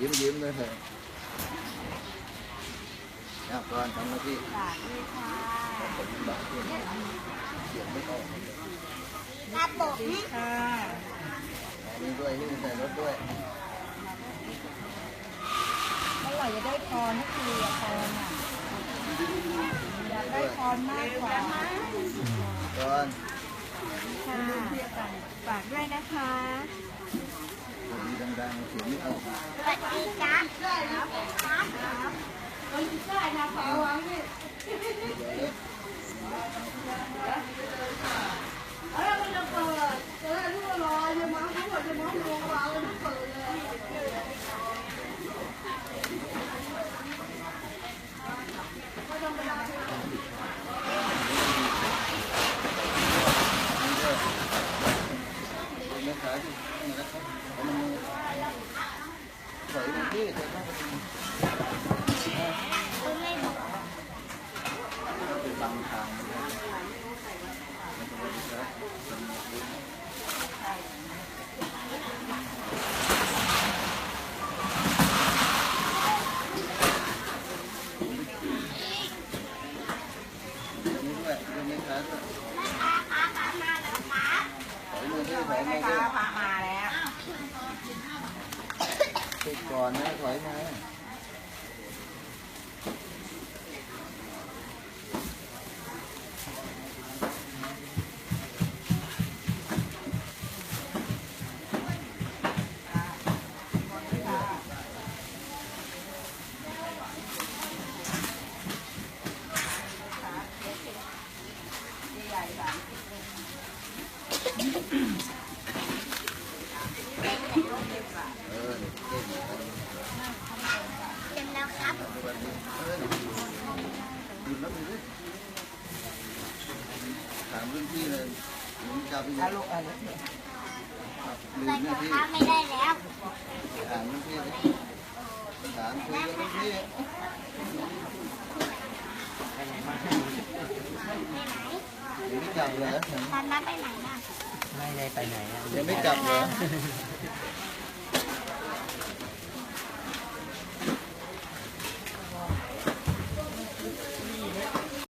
ยิ้มยิ้มเลยเถอะเอาก่อนทำหน้าที่สวัสดีค่ะผมบาดเจ็บเสียงไม่ออกเลยครับผมค่ะอันนี้ด้วยที่ใส่รถด้วยเมื่อไหร่จะได้พรทุกทีอะพรอะอยากได้พรมากกว่าก่อนค่ะฝากด้วยนะคะ ดีดังๆเสียงไม่ออกสวัสดีจ้าครับครับคนที่ได้นะขอวางนี่เอ้ยมันจะเปิดเออลูกรอจะมั้งทุกคนจะมั้งลงวางแล้วเปิดเลย นี่ด้วยเป็นแม่ค้าที่นี่นะครับเอามัน ใส่ลงที่ใส่เข้าไปเป็นบางทางนะครับนี่ด้ว ยเป็นแม่ค้าด้วยถอยมือที่ถอยมาด้วยพามาแถามรุ่นพี่เลยผมจับไปเลยลืมใส่หถุน้างที่เท้าไม่ได้แล้วถามรุ่นพี่เลยถามคุยกับรุ่นพี่ยังไม่กลับเหรอตอนนั้นไปไหนน่ะไม่ได้ไปไหนอะยังไม่กลับเหรอ